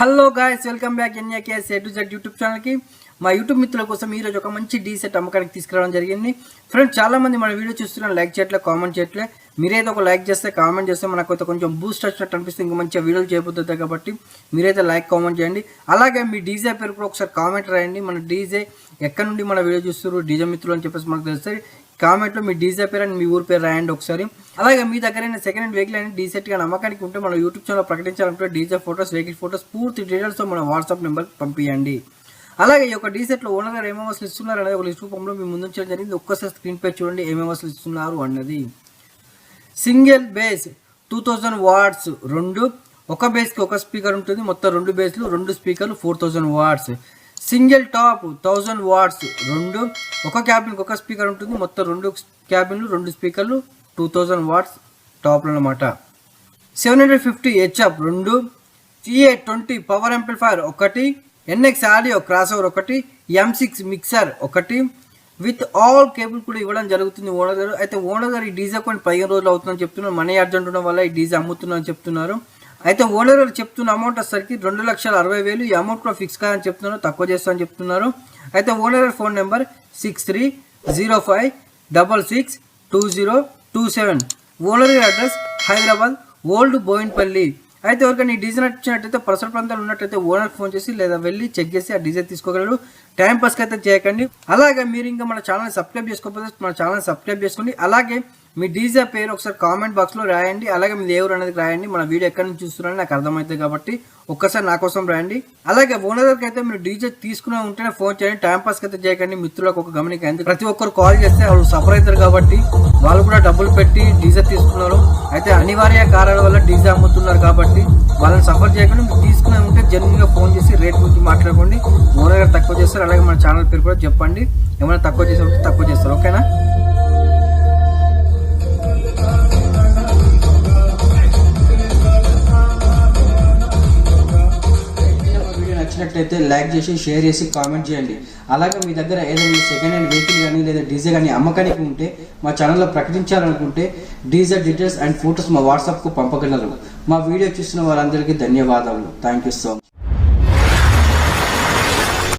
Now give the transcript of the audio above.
Hello guys welcome back NAKS A to Z YouTube ఛానల్కి. మా YouTube మిత్రుల కోసం ఈరోజు ఒక మంచి డీసెట్ అమ్మకానికి తీసుకురావడం జరిగింది. ఫ్రెండ్స్ చాలామంది మన వీడియో చూస్తున్నారు లైక్ చేయట్లే కామెంట్ చేయట్లే. మీరైతే ఒక లైక్ చేస్తే కామెంట్ చేస్తే మనకు కొంచెం బూస్ట్ వచ్చినట్టు అనిపిస్తుంది. ఇంకా మంచిగా వీడియోలు చేయబోతుంది కాబట్టి మీరైతే లైక్ కామెంట్ చేయండి. అలాగే మీ డీజే పేరు కూడా ఒకసారి కామెంట్ రాయండి. మన డీజే ఎక్కడ నుండి మన వీడియో చూస్తున్నారు డీజే మిత్రులు అని చెప్పేసి మనకు తెలుస్తుంది. కామెంట్లో మీ డీజే పేరు అండ్ మీ ఊరి పేరు రాయండి ఒకసారి. అలాగే మీ దగ్గర సెకండ్ హ్యాండ్ వెహికల్ అనేది డీసెట్గా నమ్మకానికి ఉంటే మన యూట్యూబ్ ఛానల్ ప్రకటించాలంటే డీజే ఫోటోస్ వెహికల్ ఫోటోస్ పూర్తి డీటెయిల్స్తో మన వాట్సాప్ నెంబర్కి పంపించండి అలాగే ఈ యొక్క డీసెట్లో ఓనర్ గారు ఏమేమి అసలు ఇస్తున్నారు అనేది ఒక లిస్ట్ రూపంలో మీ ముందు ఉంచడం జరిగింది. ఒక్కసారి స్క్రీన్ పై చూడండి ఏమేమి అసలు ఇస్తున్నారు అన్నది. Single bass two thousand watts రెండు. ఒక బేస్కి ఒక స్పీకర్ ఉంటుంది. మొత్తం రెండు బేస్లు రెండు స్పీకర్లు four thousand watts single top thousand watts రెండు ఒక క్యాబిన్కి ఒక స్పీకర్ ఉంటుంది. మొత్తం రెండు క్యాబిన్లు రెండు స్పీకర్లు టూ థౌజండ్ వాట్స్ టాప్లు అనమాట సెవెన్ హండ్రెడ్ ఫిఫ్టీ హెచ్ఎఫ్ రెండు టీఏ ట్వంటీ పవర్ ఎంప్లిఫైర్ ఒకటి ఎన్ఎక్స్ ఆడియో క్రాస్ ఓవర్ ఒకటి ఎం సిక్స్ మిక్సర్ ఒకటి. విత్ ఆల్ కేబుల్ కూడా ఇవ్వడం జరుగుతుంది ఓనర్ గారు. అయితే ఓనర్ గారు ఈ డీజే కొన్ని పదిహేను రోజులు అవుతుందని చెప్తున్నారు. మనీ అర్జెంట్ ఉండడం వల్ల ఈ డీజే అమ్ముతున్నారని చెప్తున్నారు. అయితే ఓనర్ చెప్తున్న అమౌంట్ వచ్చేసరికి రెండు లక్షల అరవై వేలు ఈ అమౌంట్ కూడా ఫిక్స్ కాదని చెప్తున్నారు తక్కువ చేస్తామని చెప్తున్నారు. అయితే owner phone number six three zero five double six two zero two seven owner address Hyderabad old Bowenpally. అయితే ఎవరికైనా ఈ డిజైన్ వచ్చినట్టయితే పరిసర ప్రాంతాలు ఉన్నట్టయితే ఓనర్ ఫోన్ చేసి లేదా వెళ్ళి చెక్ చేసి ఆ డిజైన్ తీసుకోగలరు. టైం పాస్కి అయితే చేయకండి. అలాగే మీరు ఇంకా మన ఛానల్ సబ్స్క్రైబ్ చేసుకోకపోతే మన ఛానల్ సబ్స్క్రైబ్ చేసుకోండి. అలాగే మీ డీజే పేరు ఒకసారి కామెంట్ బాక్స్లో రాయండి. అలాగే మీరు ఎవరు అనేది రాయండి. మన వీడియో ఎక్కడి నుంచి చూస్తున్నారని నాకు అర్థమవుతుంది కాబట్టి ఒక్కసారి నా కోసం రాయండి. అలాగే ఓనర్కి అయితే మీరు డీజే తీసుకునే ఉంటేనే ఫోన్ చేయండి. టైం పాస్కి అయితే చేయకండి. మిత్రులకు ఒక గమనిక. ప్రతి ఒక్కరు కాల్ చేస్తే వాళ్ళు సఫర్ అవుతారు కాబట్టి వాళ్ళు కూడా డబ్బులు పెట్టి డీజే తీసుకున్నారు. అయితే అనివార్య కారణాల వల్ల డీజే అమ్ముతున్నారు కాబట్టి వాళ్ళని సఫర్ చేయకుండా మీరు తీసుకునే ఉంటే జెన్యున్గా ఫోన్ చేసి రేట్ గురించి మాట్లాడుకోండి. ఓనర్ గారు తక్కువ చేస్తారు. అలాగే మన ఛానల్ పేరు కూడా చెప్పండి. ఏమైనా తక్కువ చేసే ఉంటే తక్కువ చేస్తారు. ఓకేనా నచ్చినట్లయితే లైక్ చేసి షేర్ చేసి కామెంట్ చేయండి. అలాగే మీ దగ్గర ఏదైనా సెకండ్ హ్యాండ్ వెహికల్ కానీ లేదా డీజే కానీ అమ్మకానికి ఉంటే మా ఛానల్లో ప్రకటించాలనుకుంటే డీజే డీటెయిల్స్ అండ్ ఫొటోస్ మా వాట్సాప్కు పంపగలరు. మా వీడియో చూసిన వారందరికీ ధన్యవాదాలు. Thank you so much